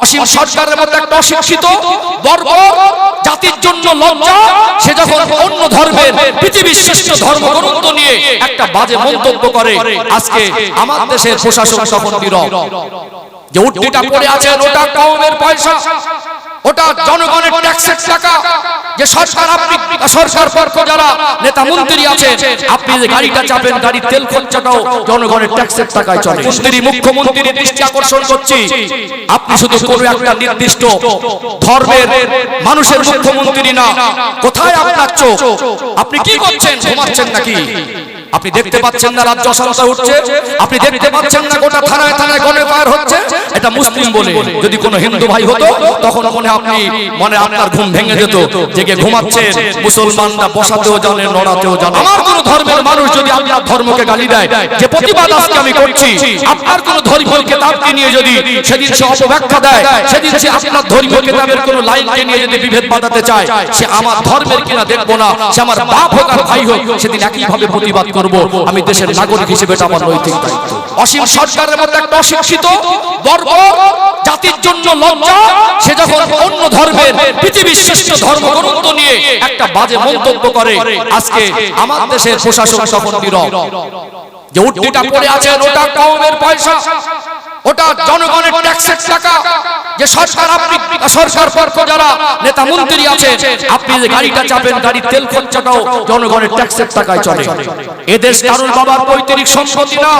অসীম সরকারের মতো একটা অশিক্ষিত বর্গ জাতির জন্য লজ্জা সে যখন অন্য ধর্মের পৃথিবীর শ্রেষ্ঠ ধর্মগ্রন্থ নিয়ে একটা বাজে মন্তব্য করে আজকে আমার দেশের প্রশাসক তখন নীরব। যে পড়ে আছেন ওটা কমের পয়সা ওটা টাকা যে সরকার আপনি সরকার পক্ষ যারা নেতা মন্ত্রী আছে আপনি যে গাড়িটা চাপেন, গাড়ির তেল খরচাটাও জনগণের ট্যাক্সের টাকায় চলে। মন্ত্রী, মুখ্যমন্ত্রীর দৃষ্টি আকর্ষণ করছি। আপনি শুধু কোনো একটা নির্দিষ্ট ধর্মের মানুষের মুখ্যমন্ত্রী না, কোথায় আপনার চোখ? আপনি কি করছেন? ঘুমাচ্ছেন নাকি? আপনি দেখতে পাচ্ছেন না রাজ্য অশান্ত উঠছে। আপনি দেখতে পাচ্ছেন না গোটা থানায় থানায় গণে পার হচ্ছে। এটা মুসলিম বলে। যদি কোনো হিন্দু ভাই হতো তখন মনে আপনি মনে আপনার ঘুম ভেঙে যেত। জেগে ঘুমাচ্ছেন মুসলমানরা বসাতেও জানে নড়াতেও জানে। আমার কোন ধর্মের মানুষ যদি আপনার ধর্মকে গালি দেয় যে প্রতিবাদ আজকে আমি করছি আপনার কোন ধর্মীয় কেতাবকে নিয়ে যদি সেদিন সে অপব্যাখ্যা দেয় সেদিন সে আপনার ধর্মীয় কেতাবের কোন লাইনকে নিয়ে যদি বিভেদ বাঁধাতে চায় সে আমার ধর্মের কিনা দেখব না সে আমার বাপ হোক আর ভাই হোক সেদিন একইভাবে প্রতিবাদ করব, আমি দেশের নাগরিক হিসেবে আমার নৈতিক দায়িত্ব। অসীম সরকারের মধ্যে একটা অশিক্ষিত, বর্গ, জাতির জন্য লজ্জা, সে যখন অন্য ধর্মের পৃথিবীর শ্রেষ্ঠ ধর্মগ্রন্থ নিয়ে একটা বাজে মন্তব্য করে, আজকে আমার দেশের প্রশাসন তখন নীরব। যে উট্টিটা পড়ে আছেন ওটা কমের পয়সা। ওটা জনগণের ট্যাক্সের টাকা। যে সরকার আপনি সরকার পক্ষ যারা নেতা মন্ত্রী আছেন আপনি যে গাড়িটা চাপেন গাড়ির তেল খরচাটাও জনগণের ট্যাক্সের টাকায় চলে। এদেশ কারুর বাবার পৈতৃক সম্পত্তি না।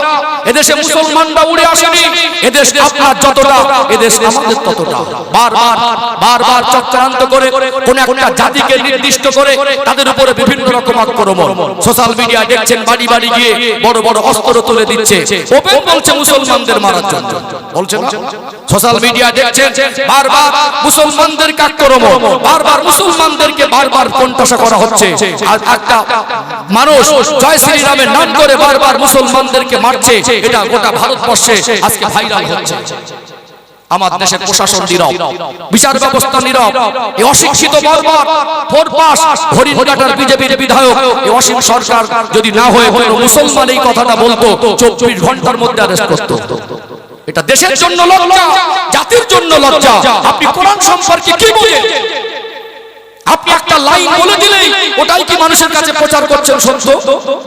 এদেশে মুসলমানরা উড়ে আসেনি। এদেশ আপনার যতটা এদেশ আমাদের ততটা। বারবার বারবার চক্রান্ত করে কোন একটা জাতিকে নির্দিষ্ট করে তাদের উপরে বিভিন্ন রকম আক্রমণ। সোশ্যাল মিডিয়া দেখছেন বাড়ি বাড়ি গিয়ে বড় বড় অস্ত্র তুলে দিচ্ছে। ওপেন বলছে মুসলমানদের। মারার জন্য বলছে না? সোশ্যাল মিডিয়া দেখছেন বারবার মুসলমানদেরকে আক্রমণ বারবার মুসলমানদেরকে বারবার কণ্ঠাসা করা হচ্ছে। আর একটা মানুষ জয় শ্রীরামের নাম করে বারবার মুসলমানদেরকে মারছে। এটা গোটা ভারতবর্ষে আজকে ভাইরাল হচ্ছে। আমার দেশের প্রশাসন নীরব। বিচার ব্যবস্থা নীরব। এই অশিক্ষিত বর্বর ফোর পাস হরিণঘাটার বিজেপির বিধায়ক। এই অসীম সরকার যদি না হয়ে কোনো মুসলমান এই কথাটা বলতো চব্বিশ ঘণ্টার মধ্যে অ্যারেস্ট করতো। এটা দেশের জন্য লজ্জা জাতির জন্য লজ্জা। আপনি কোরআন সম্পর্কে কি বলেন? আপনি একটা লাইন বলে দিলেই ওটাই কি মানুষের কাছে প্রচার করছেন সত্য?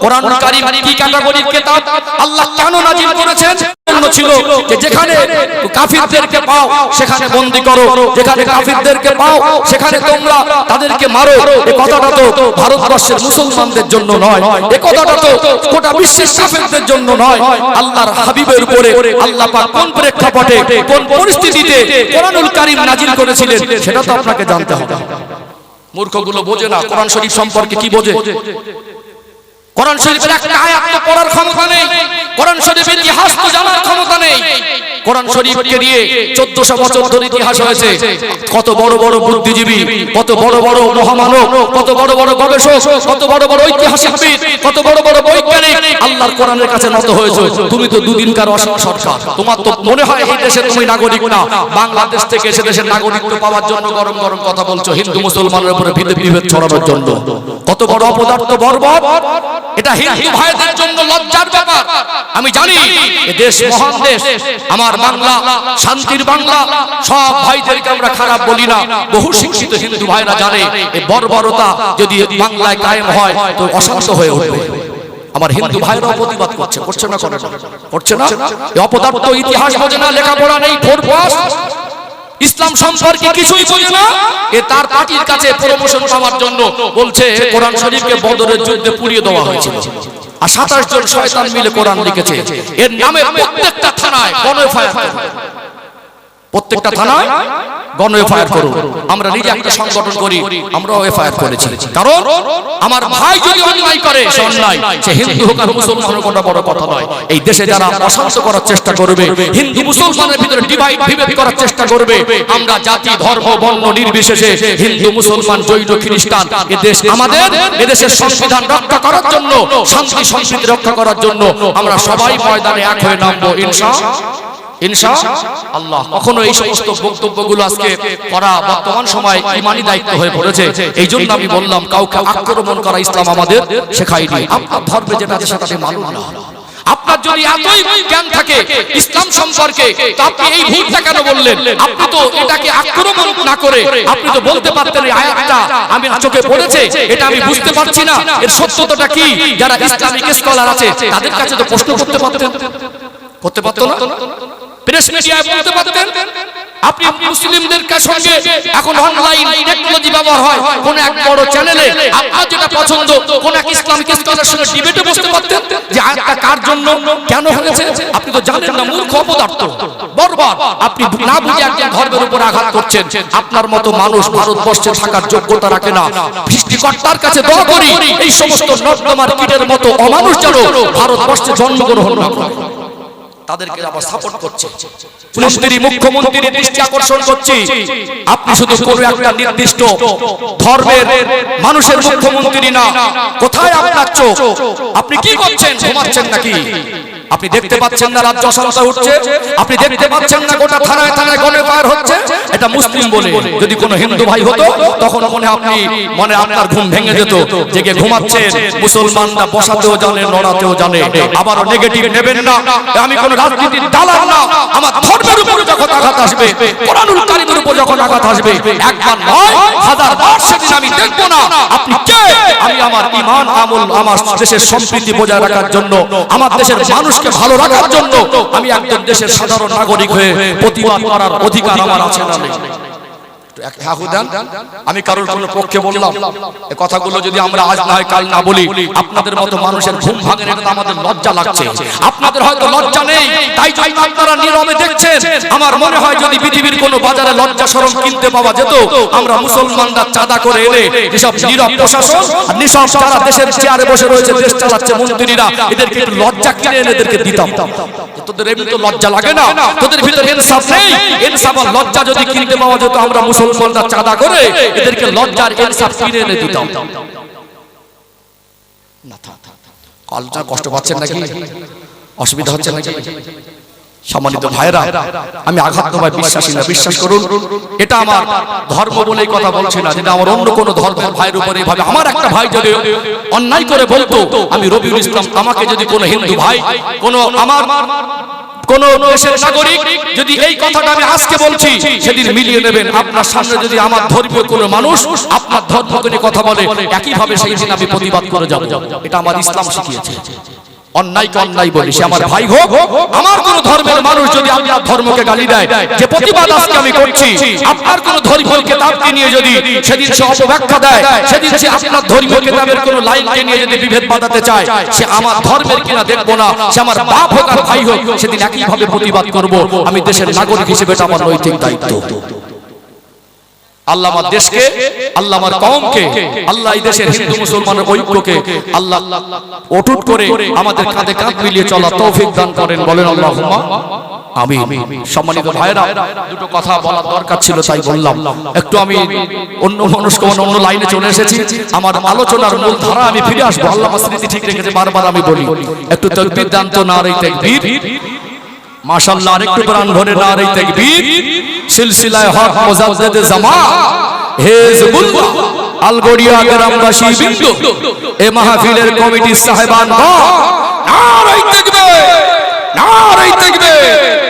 কোরআন কারীম কি ক্যাটাগরির কিতাব? আল্লাহ কেন নাজিল করেছেন? জন্য ছিল যে যেখানে কাফিরদেরকে পাও সেখানে বন্দি করো। যেখানে কাফিরদেরকে পাও সেখানে তোমরা তাদেরকে মারো। এই কথাটা তো ভারতবর্ষের মুসলমানদের জন্য নয়। এই কথাটা তো গোটা বিশ্বের কাফিরদের জন্য নয়। আল্লাহর হাবিবের উপরে আল্লাহ পাক কোন প্রেক্ষাপটে কোন পরিস্থিতিতে কোরআনুল কারীম নাজিল করেছিলেন সেটা তো আপনাকে জানতে হবে। মূর্খগুলো বোঝে না। কোরআন শরীফ সম্পর্কে কি বোঝে? কোরআন শরীফের একটা আয়াত তো পড়ার ক্ষমতা নেই। কোরআন শরীফের ইতিহাস তো জানার ক্ষমতা নেই। কোরআন শরীফকে নিয়ে 1400 বছর ধরে ইতিহাস হয়েছে কত বড় বড় বুদ্ধিজীবী কত বড় বড় মহামানব কত বড় বড় গবেষক কত বড় বড় ঐতিহাসিকবিদ কত বড় বড় বৈজ্ঞানিক আল্লাহর কোরআনের কাছে নত হয়েছে তুমি তো দুদিনকার অসীম সরকার তোমার তো মনে হয় এই দেশের তুমি নাগরিক না বাংলাদেশ থেকে এসে দেশের নাগরিকত্ব পাওয়ার জন্য গরম গরম কথা বলছো হিন্দু মুসলমানের উপরে বিভেদ বিভেদ ছড়ানোর জন্য কত বড় অপদার্থ বর্বর এটা হিন্দু ভাইদের জন্য লজ্জার ব্যাপার আমি জানি দেশ মহান দেশ আমার বাংলা, শান্তির বাংলা, সব ভাইদেরকে আমরা খারাপ বলি না। বহু শিক্ষিত হিন্দু ভাইরা জানে, এই বর্বরতা যদি বাংলায় কায়েম হয়, তো অশান্ত হয়ে উঠবে। আমার হিন্দু ভাইরাও প্রতিবাদ করছে করছে না করে করছে না? অপদার্থ ইতিহাস বোঝে না, লেখাপড়া নেই ইসলাম সম্পর্কে কিছুই বোঝে না। এ তার পার্টির কাছে প্রমোশন পাওয়ার জন্য বলছে, কোরআন শরীফকে বদরের যুদ্ধে পুড়িয়ে দেওয়া হয়েছিল। আর সাতাশ জন শয়তান মিলে কোরআন লিখেছে। এর নামে প্রত্যেকটা থানায় গণ প্রত্যেকটা থানায় গণ এফআইআর করুন। আমরা নিজে একটা সংগঠন করি আমরাও এফআইআর করেছি। কারণ আমার ভাই যদি অন্যায় করে সে অন্যায়। সে হিন্দু হোক আর মুসলমান হোক বড় কথা নয়। এই দেশে যারা অশান্ত করার চেষ্টা করবে হিন্দু মুসলমানের ভিতরে ডিভাইড বিভেদ করার চেষ্টা করবে আমরা জাতি ধর্ম বর্ণ নির্বিশেষে হিন্দু মুসলমান জৈন খ্রিস্টান এ দেশ আমাদের এদেশের সংবিধান রক্ষা করার জন্য শান্তি সম্প্রীতি রক্ষা করার জন্য আমরা সবাই ময়দানে এক হয়ে নামবো। ইনশাআল্লাহ আল্লাহ। কখনো এই সমস্ত বক্তব্যগুলো আজকে করা বর্তমান সময় ইমানি দায়িত্ব হয়ে পড়েছে। এই জন্য আমি বললাম, কাউকে আক্রমণ করা ইসলাম আমাদের শেখায়নি। আপনার ধর্মে যেটা আছে সেটাকে মানুন না। আপনার যদি এতই জ্ঞান থাকে ইসলাম সম্পর্কে আপনি এই ভুলটা কেন বললেন? আপনি তো এটাকে আক্রমণ না করে, আপনি তো বলতে পারতেন আয়াতটা আমি চোখে পড়েছে, এটা আমি বুঝতে পারছি না। এর সত্যতাটা কি? যারা ইসলামিক স্কলার আছে, তাদের কাছে তো প্রশ্ন করতে পারতেন। করতে পারতো না? আপনি আপনার তো জানেন না, মূর্খ অপদার্থ। বরবার আপনি না বুঝে একজন ধর্মের উপর আঘাত করছেন, আপনার মতো মানুষ ভারতবর্ষে থাকার যোগ্যতা রাখে না। সৃষ্টিকর্তার কাছে এই সমস্ত নর্দমার কীটের মতো অমানুষ ভারতবর্ষে জন্মগ্রহণ না করে। তাদেরকে আবার সাপোর্ট করছে। পুলিশের মুখ্যমন্ত্রীর দৃষ্টি আকর্ষণ করছি। আপনি শুধু কোন একটা নির্দিষ্ট ধর্মের মানুষের মুখ্যমন্ত্রী না। কোথায় আপনার চোখ? আপনি কি করছেন? ঘুমাচ্ছেন নাকি? আপনি দেখতে পাচ্ছেন না রাজ্য অশান্ত উঠছে। আপনি দেখতে পাচ্ছেন না গোটা থানায় থানায় গণে পার হচ্ছে। এটা মুসলিম বলে যদি কোনো হিন্দু ভাই হতো, তখন মনে আপনি, মনে আপনার ঘুম ভেঙে যেত, জেগে ঘুমাচ্ছেন মুসলমানরা বসাতেও জানে, নড়াতেও জানে আবার নেগেটিভ নেবেন না। আমি কোন রাজনীতির দালাল না, আমার ধর্মের উপর যখন আঘাত আসবে, কোরআনুল কারীমের উপর যখন আঘাত আসবে, একবার নয়, হাজার বার সেদিন আমি দেখব না। আপনি কে? আমি আমার ঈমান, আমল, আমার দেশের সম্প্রীতি বজায় রাখার জন্য, আমার দেশের মানুষকে ভালো রাখার জন্য, আমি একজন দেশের সাধারণ নাগরিক হয়ে প্রতিবাদ করার অধিকার আমার আছে না নেই এক হাহু দেন আমি কারোর কোনো পক্ষে বললাম এই কথাগুলো যদি আমরা আজ না হয় কাল না বলি আপনাদের মতো মানুষের ঘুম ভাঙে এটা আমাদের লজ্জা লাগছে আপনাদের হয়তো লজ্জা নেই তাই জন্য আপনারা নীরবে দেখছেন আমার মনে হয় যদি পৃথিবীর কোনো বাজারে লজ্জা সরম কিনতে পাওয়া যেত আমরা মুসলমানরা চাঁদা করে এনে যেসব নীরব প্রশাসন আর নিসব যারা দেশের চেয়ারে বসে রয়েছে দেশ চালাচ্ছে মন্ত্রীরা এদেরকে একটু লজ্জা কিনে এনে এদেরকে দিতাম তোদের এমনি তো লজ্জা লাগে না তোদের ভিতরে ইনসাফ নেই ইনসাফ আর লজ্জা যদি কিনতে পাওয়া যেত আমরা মুসলমানরা চাঁদা করে, এদেরকে লজ্জার ইনসাফ কিনে এনে দিতাম। কালটা কষ্ট পাচ্ছেন নাকি? অসুবিধা হচ্ছে নাকি? সম্মানিত ভাইরা আমি আঘাত তোমায় বিশ্বাসী না, বিশ্বাস করুন, এটা আমার ধর্ম বলেই কথা বলছি না, যেটা আমার অন্য কোনো ধর্মের ভাইয়ের উপরে এইভাবে আমার একটা ভাই যদি অন্যায় করে বলতো, আমি রবিউল ইসলাম, আমাকে যদি কোনো হিন্দু ভাই, কোনো আমার কোন দেশের নাগরিক যদি এই কথাটা আমি আজকে বলছি, সেদিন মিলিয়ে নেবেন। আপনার সামনে যদি আমার ধর্মীয় কোনো মানুষ আপনার ধর্মকে কথা বলে, একইভাবে সেই দিন আমি প্রতিবাদ করে যাব। এটা আমার ইসলাম শিখিয়েছে। অন্যায়কে অন্যায় বলি, সে আমার ভাই হোক, আমার কোন ধর্মের মানুষ যদি আপনার ধর্মকে গালি দেয়, যে প্রতিবাদ আজকে আমি করছি, আপনার কোন ধর্মীয় কেতাবকে নিয়ে যদি সেদিন সে অপব্যাখ্যা দেয়, সেদিন সে আপনার ধর্মীয় কেতাবের কোন লাইনকে নিয়ে যদি বিভেদ বাঁধাতে চায়, সে আমার ধর্মের কিনা দেখব না, সে আমার বাপ হোক আর ভাই হোক, সেদিন একইভাবে প্রতিবাদ করব। আমি দেশের নাগরিক হিসেবে এটা আমার নৈতিক দায়িত্ব। আল্লাহ আমার দেশকে আল্লাহ আমার কওমকে আল্লাহ এই দেশের হিন্দু মুসলমানের ঐক্যকে আল্লাহ অটুট করে আমাদের কাঁধে কাঁধ মিলিয়ে চলা তৌফিক দান করেন বলেন আল্লাহুম্মা। আমি সম্মানিত ভাইরা দুটো কথা বলার দরকার ছিল তাই বললাম। একটু আমি অন্য মানুষ অন্য লাইনে চলে এসেছি। আমার আলোচনার মূল ধারা আমি ফিরে আসব। আল্লাহ স্মৃতি ঠিক রেখেছে বারবার আমি বলি। একটু তকবীর দান তো না রে তাকবীর। মাশাআল্লাহ আরেকটু প্রাণ ভরে না রে তাকবীর। সিলসিলায় হক মুজাদ্দিদ জামা হিজবুল্লাহ আলগড়িয়া গ্রামবাসী বিন্দু। এ মাহফিলের কমিটির সাহেবান নারাই তাকবীর নারাই তাকবীর।